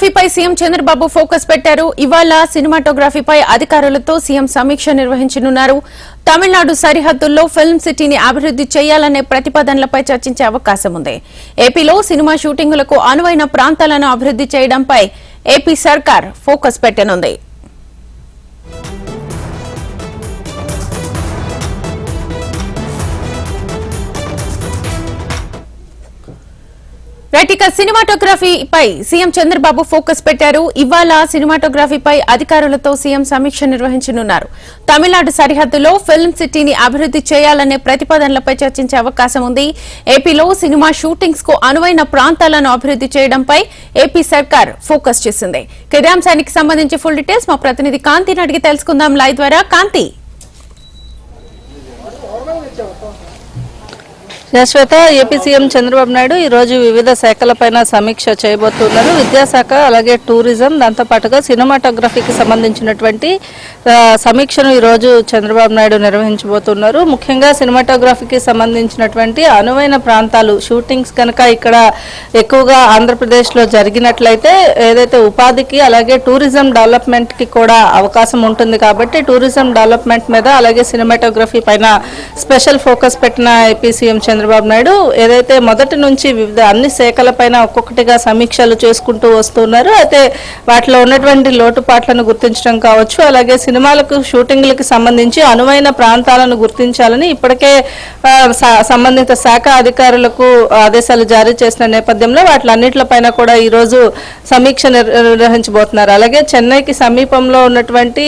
సినిమాటోగ్రఫీపై CM Chandrababu focus పెట్టారు. ఇవాళ సినిమాటోగ్రఫీపై అధికారులతో సీఎం సమీక్ష నిర్వహించనున్నారు. తమిళనాడు సరిహద్దుల్లో ఫిల్మ్ సిటీని అభివృద్ది చేయాలనే ప్రతిపాదనలపై చర్చించే అవకాశం ఉంది. ఏపీలో సినిమా షూటింగులకు అనువైన ప్రాంతాలను అభివృద్ది చేయడంపై ఏపీ సర్కార్ ఫోకస్ పెట్టనుంది. రైట్ ఇక సినిమాటోగ్రఫీపై సీఎం చంద్రబాబు ఫోకస్ పెట్టారు. ఇవాళ సినిమాటోగ్రఫీపై అధికారులతో సీఎం సమీక్ష నిర్వహించనున్నారు. తమిళనాడు సరిహద్దులో ఫిల్మ్ సిటీని అభివృద్ది చేయాలనే ప్రతిపాదనలపై చర్చించే అవకాశం ఉంది. ఏపీలో సినిమా షూటింగ్స్కు అనువైన ప్రాంతాలను అభివృద్ది చేయడంపై ఏపీ సర్కార్ ఫోకస్ చేసింది. ఇక సంబంధించి ఫుల్ డీటెయిల్స్ మా ప్రతినిధి కాంతిని అడిగి తెలుసుకుందాం. లైవ్ ద్వారా కాంతి. శాశ్వత ఏపీ సీఎం చంద్రబాబు నాయుడు ఈ రోజు వివిధ శాఖలపైన సమీక్ష చేయబోతున్నారు. విద్యాశాఖ అలాగే టూరిజం దాంతో పాటుగా సినిమాటోగ్రఫీకి సంబంధించినటువంటి సమీక్షను ఈ రోజు చంద్రబాబు నాయుడు నిర్వహించబోతున్నారు. ముఖ్యంగా సినిమాటోగ్రఫీకి సంబంధించినటువంటి అనువైన ప్రాంతాలు షూటింగ్స్ కనుక ఇక్కడ ఎక్కువగా ఆంధ్రప్రదేశ్లో జరిగినట్లయితే ఏదైతే ఉపాధికి అలాగే టూరిజం డెవలప్మెంట్కి కూడా అవకాశం ఉంటుంది కాబట్టి టూరిజం డెవలప్మెంట్ మీద అలాగే సినిమాటోగ్రఫీ పైన స్పెషల్ ఫోకస్ పెట్టిన ఏపీ సీఎం చంద్రబాబు నాయుడు ఏదైతే మొదటి నుంచి వివిధ అన్ని శాఖలపైన ఒక్కొక్కటిగా సమీక్షలు చేసుకుంటూ వస్తున్నారు. అయితే వాటిలో ఉన్నటువంటి లోటుపాట్లను గుర్తించడం కావచ్చు అలాగే సినిమాలకు షూటింగ్లకు సంబంధించి అనువైన ప్రాంతాలను గుర్తించాలని ఇప్పటికే సంబంధిత శాఖ అధికారులకు ఆదేశాలు జారీ చేసిన నేపథ్యంలో వాటిలన్నింటిపైన కూడా ఈ రోజు సమీక్ష నిర్వహించబోతున్నారు. అలాగే చెన్నైకి సమీపంలో ఉన్నటువంటి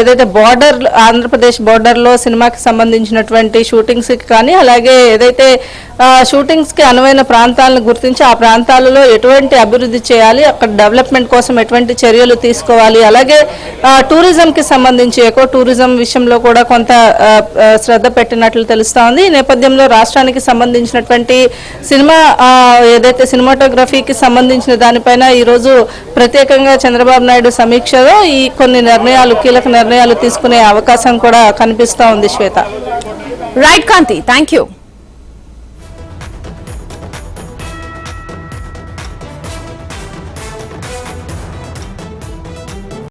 ఏదైతే బార్డర్ ఆంధ్రప్రదేశ్ బార్డర్లో సినిమాకి సంబంధించినటువంటి షూటింగ్స్కి కానీ అలాగే ఏదైతే షూటింగ్స్కి అనువైన ప్రాంతాలను గుర్తించి ఆ ప్రాంతాలలో ఎటువంటి అభివృద్ధి చేయాలి అక్కడ డెవలప్మెంట్ కోసం ఎటువంటి చర్యలు తీసుకోవాలి అలాగే టూరిజంకి సంబంధించి ఎకో టూరిజం విషయంలో కూడా కొంత శ్రద్ధ పెట్టినట్లు తెలుస్తోంది ఉంది. ఈ నేపథ్యంలో రాష్ట్రానికి సంబంధించినటువంటి సినిమా ఏదైతే సినిమాటోగ్రఫీకి సంబంధించిన దానిపైన ఈరోజు ప్రత్యేకంగా చంద్రబాబు నాయుడు సమీక్షలో ఈ కొన్ని నిర్ణయాలు కీలక నిర్ణయాలు తీసుకునే అవకాశం కూడా కనిపిస్తూ ఉంది Shweta. Right Kanthi thank you